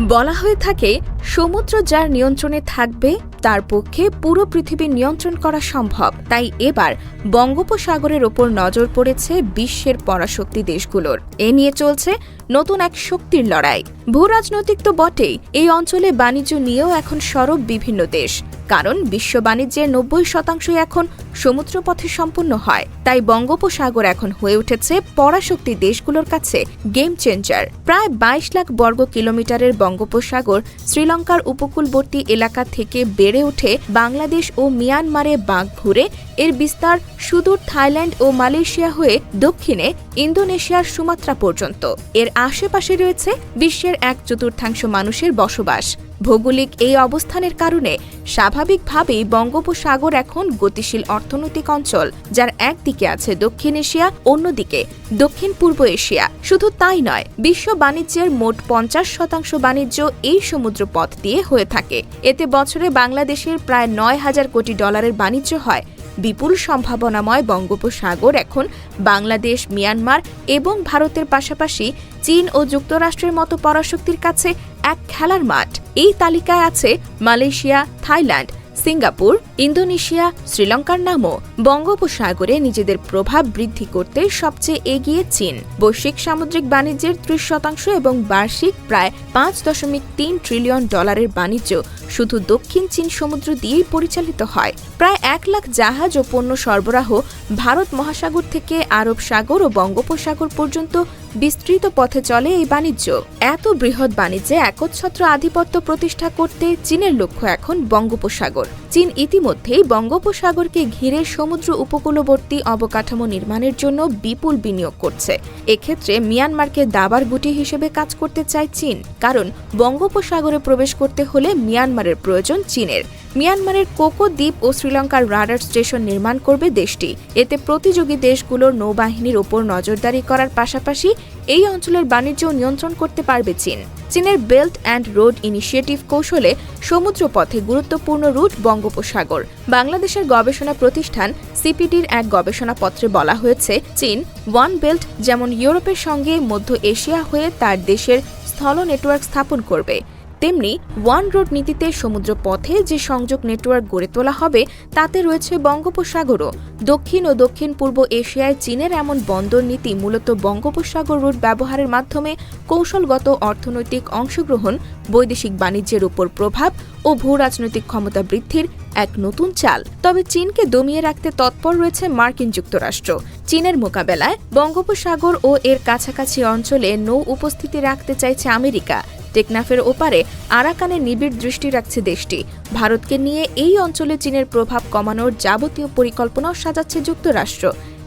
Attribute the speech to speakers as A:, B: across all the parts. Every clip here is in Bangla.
A: বলা হয়ে থাকে, সমুদ্র যার নিয়ন্ত্রণে থাকবে, তার পক্ষে পুরো পৃথিবী নিয়ন্ত্রণ করা সম্ভব। তাই এবার বঙ্গোপসাগরের ওপর নজর পড়েছে বিশ্বের পরাশক্তি দেশগুলোর। এ নিয়ে চলছে নতুন এক শক্তির লড়াই। ভূরাজনৈতিক তো বটেই, এই অঞ্চলে বাণিজ্য নিয়েও এখন সরব বিভিন্ন দেশ। কারণ বিশ্ব বাণিজ্যের নব্বই শতাংশই এখন সমুদ্রপথে সম্পন্ন হয়। তাই বঙ্গোপসাগর এখন হয়ে উঠেছে পরাশক্তি দেশগুলোর কাছে গেম চেঞ্জার প্রায় বাইশ লাখ বর্গ কিলোমিটারের বঙ্গোপসাগর শ্রীলঙ্কার উপকূলবর্তী এলাকা থেকে বেড়ে ওঠে বাংলাদেশ ও মিয়ানমারে বাঘ ঘুরে। এর বিস্তার সুদূর থাইল্যান্ড ও মালয়েশিয়া হয়ে দক্ষিণে ইন্দোনেশিয়ার সুমাত্রা পর্যন্ত। এর আশেপাশে রয়েছে বিশ্বের এক চতুর্থাংশ মানুষের বসবাস। ভৌগোলিক এই অবস্থানের কারণে স্বাভাবিকভাবেই বঙ্গোপসাগর এখন গতিশীল অর্থনৈতিক অঞ্চল, যার একদিকে আছে দক্ষিণ এশিয়া, অন্যদিকে দক্ষিণ পূর্ব এশিয়া। শুধু তাই নয়, বিশ্ব বাণিজ্যের মোট পঞ্চাশ শতাংশ বাণিজ্য এই সমুদ্র পথ দিয়ে হয়ে থাকে। এতে বছরে বাংলাদেশের প্রায় নয় হাজার কোটি ডলারের বাণিজ্য হয় বিপুল সম্ভাবনাময় বঙ্গোপসাগর, এখন বাংলাদেশ, মিয়ানমার এবং ভারতের পাশাপাশি চীন ও যুক্তরাষ্ট্রের মতো পরাশক্তির কাছে এক খেলার মাঠ। এই তালিকায় আছে মালয়েশিয়া, থাইল্যান্ড সিঙ্গাপুর, ইন্দোনেশিয়া, শ্রীলঙ্কার নামও বঙ্গোপসাগরে নিজেদের প্রভাব বৃদ্ধি করতে সবচেয়ে এগিয়ে চীন। বৈশ্বিক সামুদ্রিক বাণিজ্যের ত্রিশ শতাংশ এবং বার্ষিক প্রায় পাঁচ দশমিক তিন ট্রিলিয়ন ডলারের বাণিজ্য শুধু দক্ষিণ চীন সমুদ্র দিয়েই পরিচালিত হয়। প্রায় এক লাখ জাহাজ ও পণ্য সরবরাহ ভারত মহাসাগর থেকে আরব সাগর ও বঙ্গোপসাগর পর্যন্ত বিস্তৃত পথে চলে এই বাণিজ্য। এত বৃহৎ বাণিজ্যে একচ্ছত্র আধিপত্য প্রতিষ্ঠা করতে চীনের লক্ষ্য এখন বঙ্গোপসাগর। চীন ইতিমধ্যেই বঙ্গোপসাগরকে ঘিরে সমুদ্র উপকূলবর্তী অবকাঠামো নির্মাণের জন্য বিপুল বিনিয়োগ করছে। এক্ষেত্রে মিয়ানমারকে দাবার গুটি হিসেবে কাজ করতে চায় চীন। কারণ বঙ্গোপসাগরে প্রবেশ করতে হলে মিয়ানমারের প্রয়োজন চীনের। মিয়ানমারের কোকো দ্বীপ ও শ্রীলঙ্কার রাডার স্টেশন নির্মাণ করবে দেশটি। এতে প্রতিযোগী দেশগুলোর নৌবাহিনীর ওপর নজরদারি করার পাশাপাশি এই অঞ্চলের বাণিজ্য নিয়ন্ত্রণ করতে পারবে চীন। চীনের বেল্ট অ্যান্ড রোড ইনিশিয়েটিভ কৌশলে সমুদ্রপথে গুরুত্বপূর্ণ রুট বঙ্গোপসাগর। বাংলাদেশের গবেষণা প্রতিষ্ঠান সিপিডির এক গবেষণাপত্রে বলা হয়েছে, চীন ওয়ান বেল্ট যেমন ইউরোপের সঙ্গে মধ্য এশিয়া হয়ে তার দেশের স্থল নেটওয়ার্ক স্থাপন করবে। তেমনি ওয়ান রোড নীতিতে সমুদ্র পথে যে সংযোগ নেটওয়ার্ক গড়ে তোলা হবে, তাতে রয়েছে বঙ্গোপসাগরও। দক্ষিণ ও দক্ষিণ পূর্ব এশিয়ায় চীনের এমন বন্দর নীতি মূলত বঙ্গোপসাগর রুট ব্যবহারের মাধ্যমে কৌশলগত অর্থনৈতিক অংশগ্রহণ, বৈদেশিক বাণিজ্যের উপর প্রভাব ও ভূ রাজনৈতিক ক্ষমতা বৃদ্ধির এক নতুন চাল। তবে চীনকে দমিয়ে রাখতে তৎপর রয়েছে মার্কিন যুক্তরাষ্ট্র। চীনের মোকাবেলায় বঙ্গোপসাগর ও এর কাছাকাছি অঞ্চলে নৌ উপস্থিতি রাখতে চাইছে আমেরিকা। টেকনাফের ওপারে আরাকানে নিবিড় দৃষ্টি রাখছে দেশটি। ভারতকে নিয়ে এই অঞ্চলে চীনের প্রভাব কমানোর যাবতীয় পরিকল্পনাও সাজাচ্ছে যুক্তরাষ্ট্র।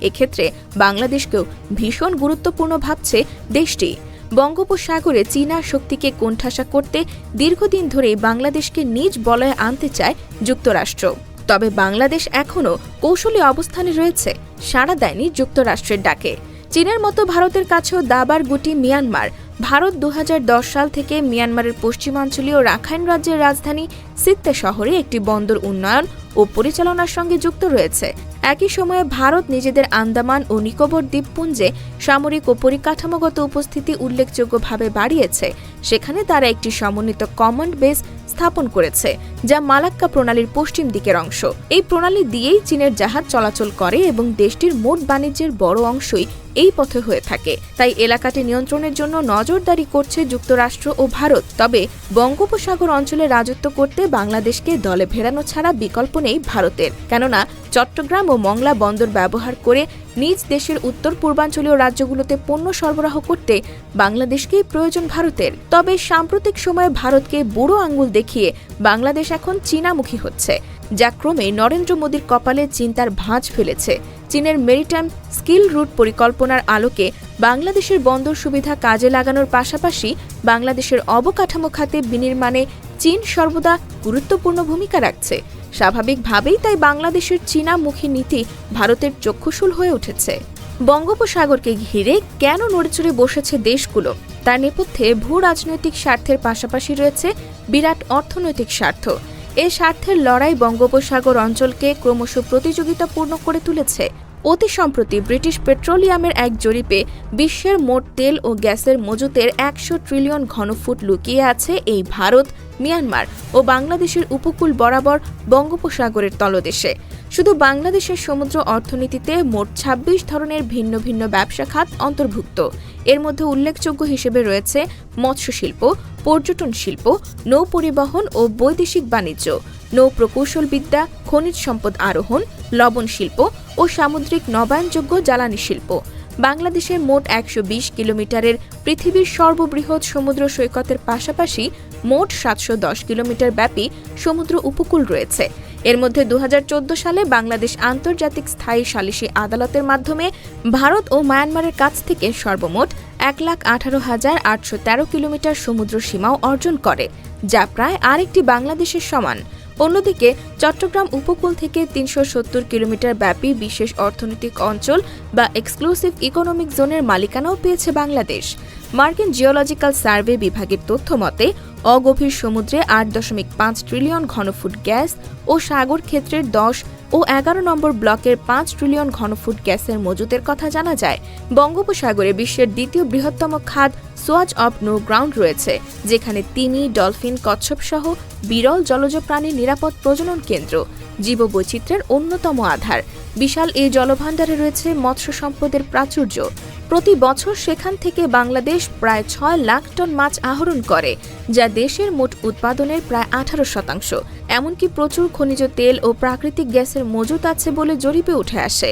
A: এক্ষেত্রে বাংলাদেশকেও ভীষণ গুরুত্বপূর্ণ ভাবছে দেশটি। বঙ্গোপসাগরে চীনা শক্তিকে কোণঠাসা করতে দীর্ঘদিন ধরেই বাংলাদেশকে নিজ বলয়ে আনতে চায় যুক্তরাষ্ট্র। তবে বাংলাদেশ এখনও কৌশলী অবস্থানে রয়েছে, সাড়া দেয়নি যুক্তরাষ্ট্রের ডাকে। চীনের মতো ভারতের কাছেও দাবার গুটি মিয়ানমার। ভারত দুহাজার দশ সাল থেকে মিয়ানমারের পশ্চিমাঞ্চলীয় রাখাইন রাজ্যের রাজধানী সিত্তে শহরে একটি বন্দর উন্নয়ন ও পরিচালনার সঙ্গে যুক্ত রয়েছে। একই সময়ে ভারত নিজেদের আন্দামান ও নিকোবর দ্বীপপুঞ্জে সামরিক ও পরিকাঠামোগত উপস্থিতি উল্লেখযোগ্যভাবে বাড়িয়েছে। সেখানে তারা একটি সমন্বিত কমান্ড বেস স্থাপন করেছে, যা মালাক্কা প্রণালীর পশ্চিম দিকের অংশ। এই প্রণালী দিয়েই চীনের জাহাজ চলাচল করে এবং দেশটির মোট বাণিজ্যের বড় অংশই এই পথে হয়ে থাকে। তাই এলাকাটি নিয়ন্ত্রণের জন্য নজরদারি করছে যুক্তরাষ্ট্র ও ভারত। তবে বঙ্গোপসাগর অঞ্চলে রাজত্ব করতে বাংলাদেশকে দলে ভেড়ানো ছাড়া বিকল্প নেই ভারতের। কেননা, চট্টগ্রাম ও মংলা বন্দর ব্যবহার করে নিজ দেশের উত্তর পূর্বাঞ্চলীয় রাজ্যগুলোতে পণ্য সরবরাহ করতে বাংলাদেশকেই প্রয়োজন ভারতের। তবে সাম্প্রতিক সময়ে ভারতকে বুড়ো আঙ্গুল দেখিয়ে বাংলাদেশ এখন চীনামুখী হচ্ছে। যা ক্রমে নরেন্দ্র মোদীর কপালে চিন্তার ভাঁজ ফেলেছে। চীনের মেরিটাইম স্কিল রুট পরিকল্পনার আলোকে বাংলাদেশের বন্দর সুবিধা কাজে লাগানোর পাশাপাশি বাংলাদেশের অবকাঠামো খাতে বিনির্মাণে চীন সর্বদা গুরুত্বপূর্ণ ভূমিকা রাখছে। স্বাভাবিকভাবেই তাই বাংলাদেশের চীনামুখী নীতি ভারতের চক্ষুশূল হয়ে উঠেছে। বঙ্গোপসাগরকে ঘিরে কেন নড়েচড়ে বসেছে দেশগুলো? তার নেপথ্যে ভূ রাজনৈতিক স্বার্থের পাশাপাশি রয়েছে বিরাট অর্থনৈতিক স্বার্থ। এ স্বার্থের লড়াই বঙ্গোপসাগর অঞ্চলকে ক্রমশ প্রতিযোগিতাপূর্ণ করে তুলেছে। অতি সম্প্রতি ব্রিটিশ পেট্রোলিয়ামের এক জরিপে বিশ্বের মোট তেল ও গ্যাসের মজুতের একশো ট্রিলিয়ন ঘনফুট লুকিয়ে আছে এই ভারত, মিয়ানমার ও বাংলাদেশের উপকূল বরাবর বঙ্গোপসাগরের তলদেশে। শুধু বাংলাদেশের সমুদ্র অর্থনীতিতে মোট ২৬ ধরনের ভিন্ন ভিন্ন ব্যবসা খাত অন্তর্ভুক্ত। এর মধ্যে উল্লেখযোগ্য হিসেবে রয়েছে মৎস্য শিল্প পর্যটন শিল্প, নৌ পরিবহন ও বৈদেশিক বাণিজ্য, নৌ প্রকৌশলবিদ্যা, খনিজ সম্পদ আরোহণ, লবণ শিল্প ও সামুদ্রিক নবায়নযোগ্য জ্বালানি শিল্প। বাংলাদেশের মোট একশো বিশ কিলোমিটারের পৃথিবীর সর্ববৃহৎ সমুদ্র সৈকতের পাশাপাশি মোট সাতশো দশ কিলোমিটার ব্যাপী সমুদ্র উপকূল রয়েছে। এর মধ্যে দু হাজার চোদ্দ সালে বাংলাদেশ আন্তর্জাতিক স্থায়ী সালিসি আদালতের মাধ্যমে ভারত ও মায়ানমারের কাছ থেকে সর্বমোট এক লাখ আঠারো হাজার আটশো তেরো কিলোমিটার সমুদ্র সীমাও অর্জন করে, যা প্রায় আরেকটি বাংলাদেশের সমান। অন্যদিকে চট্টগ্রাম উপকূল থেকে তিনশো সত্তর কিলোমিটার ব্যাপী বিশেষ অর্থনৈতিক অঞ্চল বা এক্সক্লুসিভ ইকোনমিক জোনের মালিকানাও পেয়েছে বাংলাদেশ। মার্কিন জিওলজিক্যাল সার্ভে বিভাগের তথ্য মতে, অগভীর সমুদ্রে আট দশমিক পাঁচ ট্রিলিয়ন ঘনফুট গ্যাস ও সাগর ক্ষেত্রের দশ ও এগারো নম্বর ব্লকের পাঁচ ট্রিলিয়ন ঘনফুট গ্যাসের মজুতের কথা জানা যায়। বঙ্গোপসাগরে বিশ্বের দ্বিতীয় বৃহত্তম খাদ সোয়াচ অব নো গ্রাউন্ড রয়েছে, যেখানে তিমি, ডলফিন, কচ্ছপ সহ বিরল জলজ প্রাণীর নিরাপদ প্রজনন কেন্দ্র। জীববৈচিত্র্যের অন্যতম আধার। বিশাল এই জলভাণ্ডারে রয়েছে মৎস্য সম্পদের প্রাচুর্য। প্রতি বছর সেখান থেকে বাংলাদেশ প্রায় ছয় লাখ টন মাছ আহরণ করে, যা দেশের মোট উৎপাদনের প্রায় আঠারো শতাংশ। এমনকি প্রচুর খনিজ তেল ও প্রাকৃতিক গ্যাসের মজুত আছে বলে জরিপে উঠে আসে।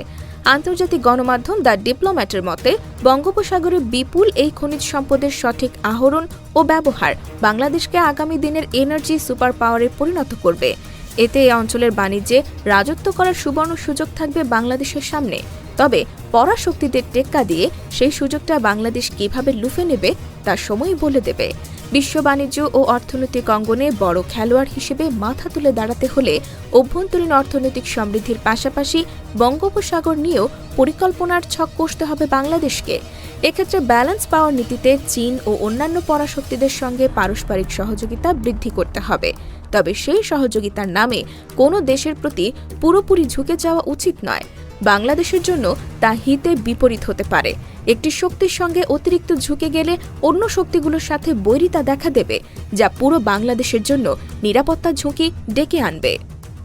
A: আন্তর্জাতিক গণমাধ্যম দ্য ডিপ্লোম্যাটের মতে, বঙ্গোপসাগরে বিপুল এই খনিজ সম্পদের সঠিক আহরণ ও ব্যবহার বাংলাদেশকে আগামী দিনের এনার্জি সুপার পাওয়ারে পরিণত করবে। এতে এই অঞ্চলের বাণিজ্যে রাজত্ব করার সুবর্ণ সুযোগ থাকবে বাংলাদেশের সামনে। তবে পরাশক্তিদের টেক্কা দিয়ে সেই সুযোগটা বাংলাদেশ কীভাবে লুফে নেবে, তা সময় বলে দেবে। বিশ্ব বাণিজ্য ও অর্থনৈতিক অঙ্গনে বড় খেলোয়াড় হিসেবে মাথা তুলে দাঁড়াতে হলে অভ্যন্তরীণ অর্থনৈতিক সমৃদ্ধির পাশাপাশি বঙ্গোপসাগর নিয়েও পরিকল্পনার ছক কষতে হবে বাংলাদেশকে। এক্ষেত্রে ব্যালেন্স পাওয়ার নীতিতে চীন ও অন্যান্য পরাশক্তিদের সঙ্গে পারস্পরিক সহযোগিতা বৃদ্ধি করতে হবে। তবে সেই সহযোগিতার নামে কোনো দেশের প্রতি পুরোপুরি ঝুঁকে যাওয়া উচিত নয়। বাংলাদেশের জন্য তা হিতে বিপরীত হতে পারে। একটি শক্তির সঙ্গে অতিরিক্ত ঝুঁকে গেলে অন্য শক্তিগুলোর সাথে বৈরিতা দেখা দেবে, যা পুরো বাংলাদেশের জন্য নিরাপত্তা ঝুঁকি ডেকে আনবে।